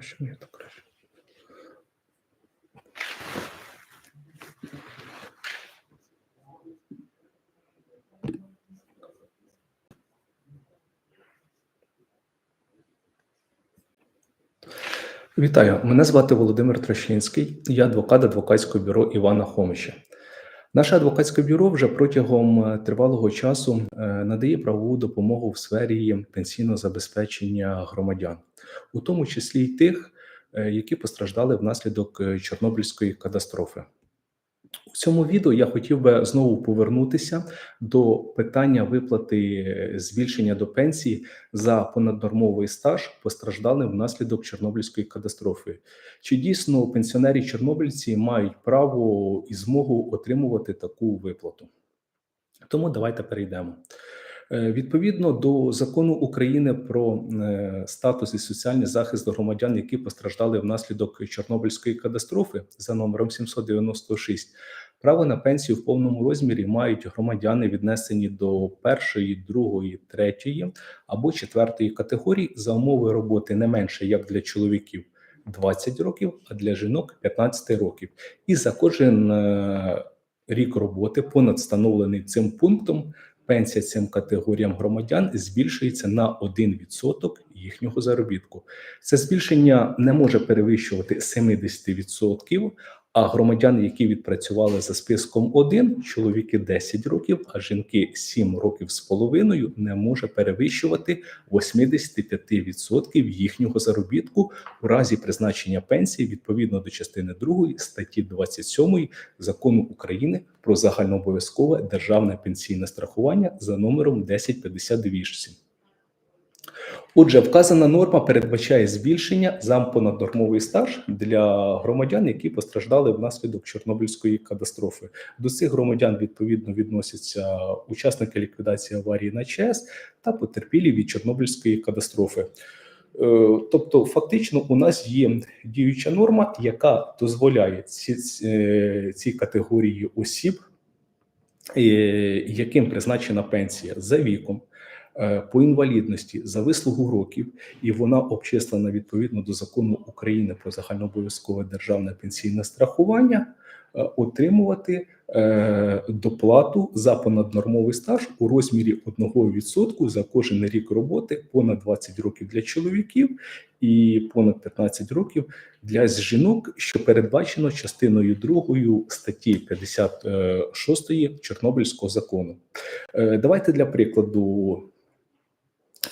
що мені так краще. Вітаю, мене звати Володимир Трощинський, я адвокат адвокатського бюро Івана Хомича. Наше адвокатське бюро вже протягом е, тривалого часу е, надає правову допомогу в сфері пенсійного забезпечення громадян, у тому числі й тих, е, які постраждали внаслідок Чорнобильської катастрофи. У цьому відео я хотів би знову повернутися до питання виплати е, збільшення до пенсії за понаднормовий стаж постраждалим внаслідок Чорнобильської катастрофи. Чи дійсно пенсіонери чорнобильці мають право і змогу отримувати таку виплату? Тому давайте перейдемо. Е, Відповідно до закону України про е, статус і соціальний захист громадян, які постраждали внаслідок Чорнобильської катастрофи за номером 796, право на пенсію в повному розмірі мають громадяни, віднесені до першої, другої, третьої або четвертої категорії за умови роботи не менше як для чоловіків 20 років, а для жінок 15 років. І за кожен е, рік роботи, понад встановлений цим пунктом, пенсія цим категоріям громадян збільшується на 1% їхнього заробітку. Це збільшення не може перевищувати 70%, а громадяни, які відпрацювали за списком 1, чоловіки 10 років, а жінки 7 років з половиною, не може перевищувати 85% їхнього заробітку у разі призначення пенсії відповідно до частини 2 статті 27 закону України про загальнообов'язкове державне пенсійне страхування за номером 1058. Отже, вказана норма передбачає збільшення за понаднормовий стаж для громадян, які постраждали внаслідок Чорнобильської катастрофи. До цих громадян відповідно відносяться учасники ліквідації аварії на ЧАЕС та потерпілі від Чорнобильської катастрофи. Е, Тобто, фактично, у нас є діюча норма, яка дозволяє ці, ці, ці категорії осіб, е, яким призначена пенсія за віком, е, по інвалідності за вислугу років, і вона обчислена відповідно до закону України про загальнообов'язкове державне пенсійне страхування, е, отримувати е, доплату за понаднормовий стаж у розмірі 1% за кожен рік роботи, понад 20 років для чоловіків і понад 15 років для жінок, що передбачено частиною 2 статті 56 Чорнобильського закону. Е, Давайте для прикладу.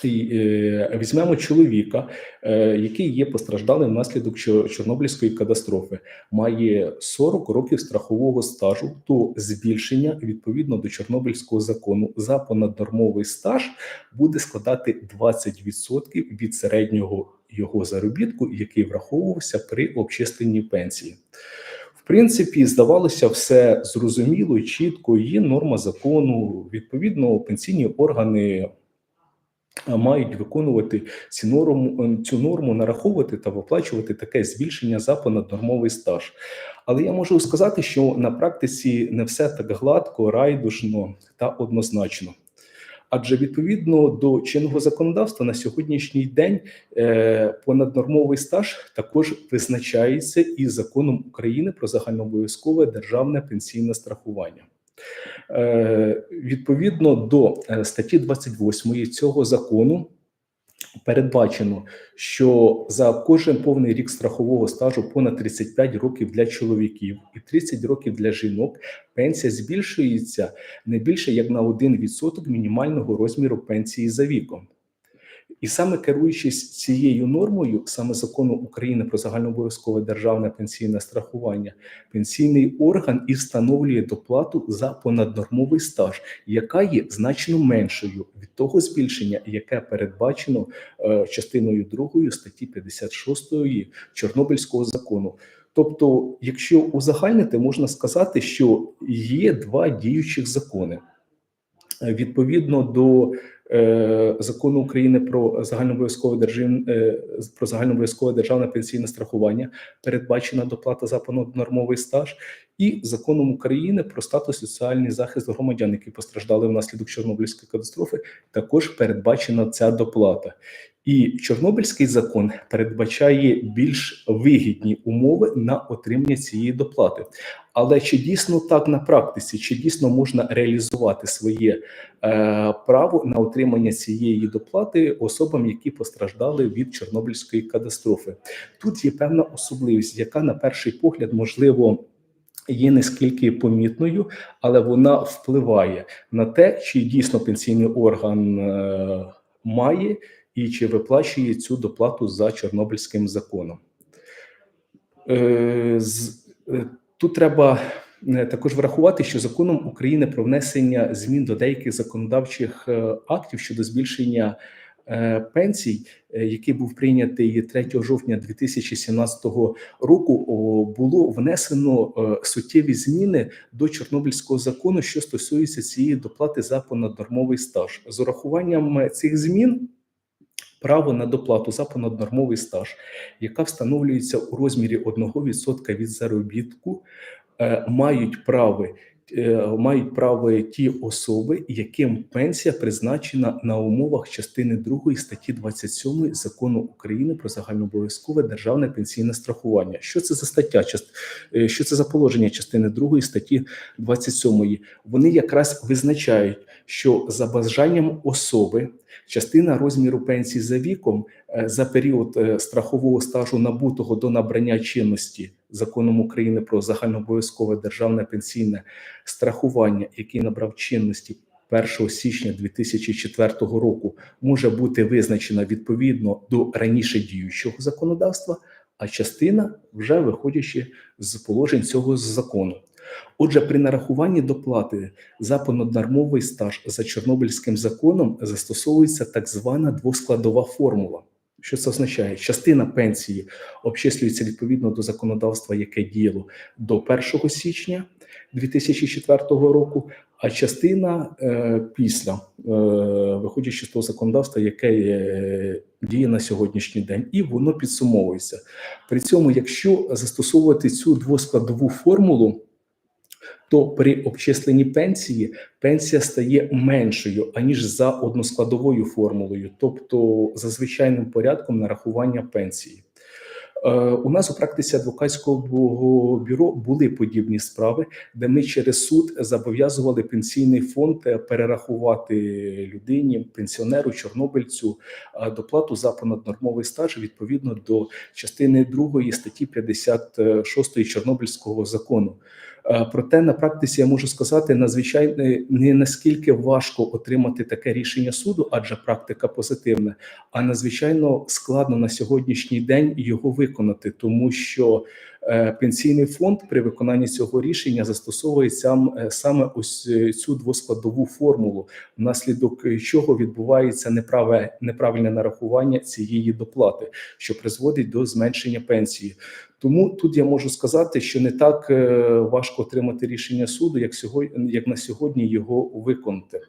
Е, Візьмемо чоловіка, е, який є постраждалим внаслідок Чор- Чорнобильської катастрофи, має 40 років страхового стажу, то збільшення відповідно до Чорнобильського закону за понаднормовий стаж буде складати 20% від середнього його заробітку, який враховувався при обчисленні пенсії. В принципі, здавалося, все зрозуміло, чітко. Є норма закону. Відповідно, пенсійні органи мають виконувати цю норму, цю норму, нараховувати та виплачувати таке збільшення за понаднормовий стаж. Але я можу сказати, що на практиці не все так гладко, райдушно та однозначно. Адже відповідно до чинного законодавства на сьогоднішній день е, понаднормовий стаж також визначається і законом України про загальнообов'язкове державне пенсійне страхування. Е, Відповідно до е, статті 28 цього закону передбачено, що за кожен повний рік страхового стажу понад 35 років для чоловіків і 30 років для жінок пенсія збільшується не більше як на 1% мінімального розміру пенсії за віком. І саме керуючись цією нормою, саме закону України про загальнообов'язкове державне пенсійне страхування, пенсійний орган і встановлює доплату за понаднормовий стаж, яка є значно меншою від того збільшення, яке передбачено е, частиною 2 статті 56 Чорнобильського закону. Тобто, якщо узагальнити, можна сказати, що є два діючих закони. Відповідно до е, закону України про загальнообов'язкове держин е, про загальнообов'язкове державне пенсійне страхування передбачена доплата за понаднормовий стаж, і законом України про статус соціальний захист громадян, які постраждали внаслідок Чорнобильської катастрофи, також передбачена ця доплата. І Чорнобильський закон передбачає більш вигідні умови на отримання цієї доплати. Але чи дійсно так на практиці, чи дійсно можна реалізувати своє е, право на отримання цієї доплати особам, які постраждали від Чорнобильської катастрофи? Тут є певна особливість, яка на перший погляд можливо. Є не скільки помітною, але вона впливає на те, чи дійсно пенсійний орган е, має і чи виплачує цю доплату за Чорнобильським законом. Е, е, Тут треба е, також врахувати, що законом України про внесення змін до деяких законодавчих актів щодо збільшення пенсій, е, який був прийнятий 3 жовтня 2017 року, було внесено е, суттєві зміни до Чорнобильського закону, що стосується цієї доплати за понаднормовий стаж. З урахуванням е, цих змін. Право на доплату за понаднормовий стаж, яка встановлюється у розмірі 1% від заробітку, е, мають право е, мають право ті особи, яким пенсія призначена на умовах частини 2 статті 27 закону України про загальнообов'язкове державне пенсійне страхування. Що це за стаття? Е, Що це за положення частини 2 статті 27? Вони якраз визначають, що за бажанням особи частина розміру пенсії за віком е, за період е, страхового стажу набутого до набрання чинності законом України про загальнообов'язкове державне пенсійне страхування, який набрав чинності 1 січня 2004 року, може бути визначена відповідно до раніше діючого законодавства, а частина вже виходячи з положень цього закону. Отже, при нарахуванні доплати за понаднормовий стаж за Чорнобильським законом застосовується так звана двоскладова формула. Що це означає? Частина пенсії обчислюється відповідно до законодавства, яке діяло до 1 січня 2004 року, а частина е, після, е, виходячи з того законодавства, яке е, діє на сьогоднішній день, і воно підсумовується. При цьому, якщо застосовувати цю двоскладову формулу, то при обчисленні пенсії пенсія стає меншою аніж за односкладовою формулою, тобто за звичайним порядком нарахування пенсії. Е, У нас у практиці адвокатського бюро були подібні справи, де ми через суд зобов'язували пенсійний фонд перерахувати людині, пенсіонеру, чорнобильцю е, доплату за понаднормовий стаж відповідно до частини 2 статті 56 Чорнобильського закону. Е, Проте на практиці я можу сказати, надзвичайно не наскільки важко отримати таке рішення суду, адже практика позитивна, а надзвичайно складно на сьогоднішній день його виконати, тому що е, пенсійний фонд при виконанні цього рішення застосовує сам е, саме ось е, цю двоскладову формулу, внаслідок чого відбувається неправе неправильне нарахування цієї доплати, що призводить до зменшення пенсії. Тому тут я можу сказати, що не так е, важко отримати рішення суду, як сьогодні, як на сьогодні його виконати.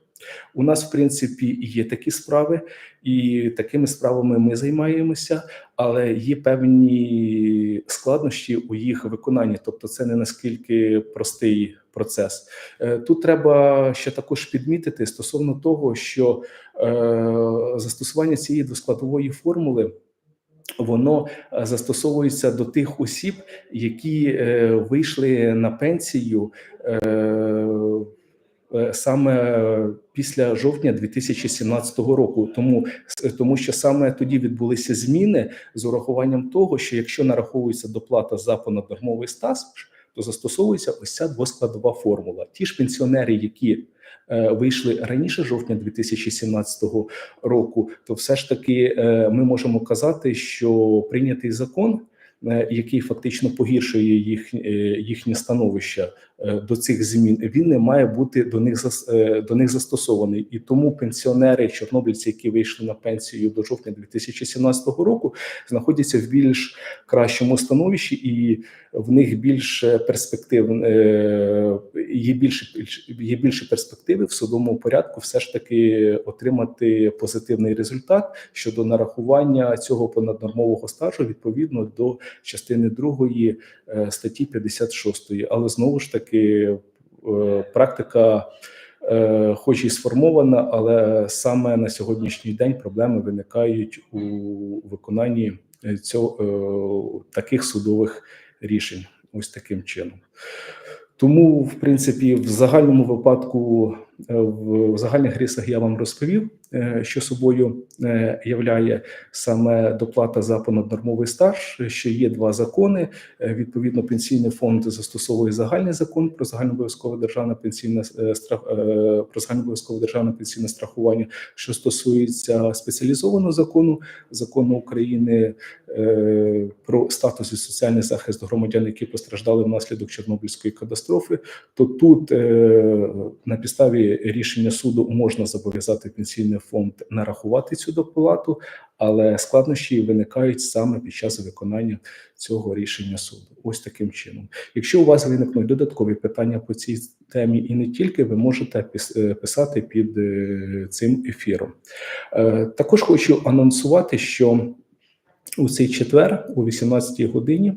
У нас, в принципі, є такі справи, і такими справами ми займаємося, але є певні складнощі у їх виконанні, тобто це не наскільки простий процес. Е, Тут треба ще також підмітити стосовно того, що е, застосування цієї двоскладової формули. Воно е, застосовується до тих осіб, які е, вийшли на пенсію е, саме після жовтня 2017 року. Тому, тому що саме тоді відбулися зміни з урахуванням того, що якщо нараховується доплата за понаднормовий стаж, то застосовується ось ця двоскладова формула. Ті ж пенсіонери, які е, вийшли раніше жовтня 2017 року, то все ж таки е, ми можемо казати, що прийнятий закон. е, Який фактично погіршує їх, е, їхнє становище е, до цих змін, він не має бути до них е, до них застосований, і тому пенсіонери, чорнобильці, які вийшли на пенсію до жовтня 2017 року, знаходяться в більш кращому становищі, і в них перспектив е, є більше є більше перспективи в судовому порядку, все ж таки отримати позитивний результат щодо нарахування цього понаднормового стажу відповідно до частини 2 статті 56. Але знову ж таки, е, практика е, хоч і сформована, але саме на сьогоднішній день проблеми виникають у виконанні цього е, таких судових рішень. Ось таким чином. Тому, в принципі, в загальному випадку, в загальних рисах я вам розповів, е, що собою е, являє саме доплата за понаднормовий стаж. Що є два закони. Е, Відповідно, пенсійний фонд застосовує загальний закон про загальнообов'язкове державне пенсійне страх про загальнообов'язкове державне пенсійне страхування, що стосується спеціалізованого закону, закону України про статус і соціальний захист громадян, які постраждали внаслідок Чорнобильської катастрофи, то тут на підставі рішення суду можна зобов'язати пенсійний фонд нарахувати цю доплату, але складнощі виникають саме під час виконання цього рішення суду. Ось таким чином. Якщо у вас виникнуть додаткові питання по цій темі, і не тільки, ви можете е, писати під е, цим ефіром. Е, Також хочу анонсувати, що у цей четвер, о 18-й годині,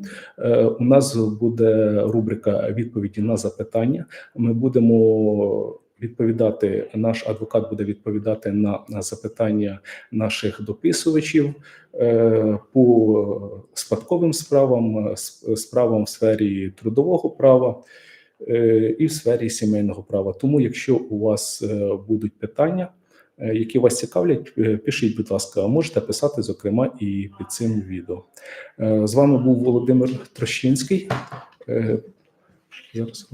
у нас буде рубрика відповіді на запитання. Ми будемо відповідати. Наш адвокат буде відповідати на, запитання наших дописувачів е, по спадковим справам, е, справам в сфері трудового права е, і в сфері сімейного права. Тому, якщо у вас будуть питання, які вас цікавлять, пишіть, будь ласка, можете писати, зокрема, і під цим відео. З вами був Володимир Трощинський. Е, Зараз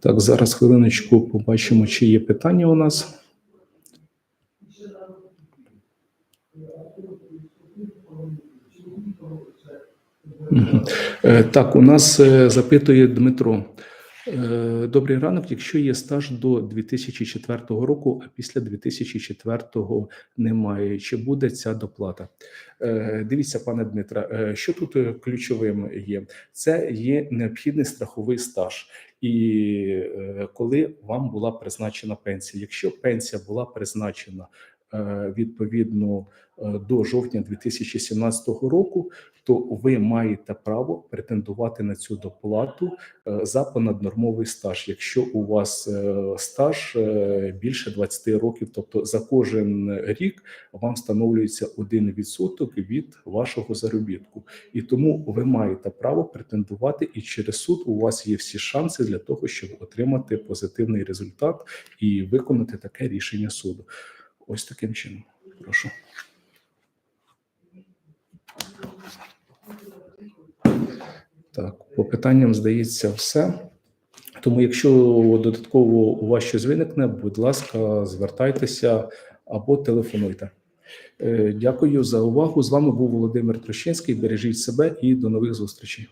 Так, зараз хвилиночку побачимо, чи є питання у нас. Е, Так, у нас е, запитує Дмитро. Е, Добрий ранок. Якщо є стаж до 2004 року, а після 2004 немає, чи буде ця доплата? Е, Дивіться, пане Дмитре, е, що тут ключовим є? Це є необхідний страховий стаж. І коли вам була призначена пенсія, якщо пенсія була призначена відповідно е, до жовтня 2017 року, то ви маєте право претендувати на цю доплату е, за понаднормовий стаж, якщо у вас е, стаж е, більше 20 років, тобто за кожен рік вам встановлюється 1% від вашого заробітку, і тому ви маєте право претендувати, і через суд у вас є всі шанси для того, щоб отримати позитивний результат і виконати таке рішення суду. Ось таким чином. Прошу. Так, по питанням здається все. Тому, якщо додатково у вас щось виникне, будь ласка, звертайтеся або телефонуйте. Е, Дякую за увагу. З вами був Володимир Трощинський. Бережіть себе і до нових зустрічей.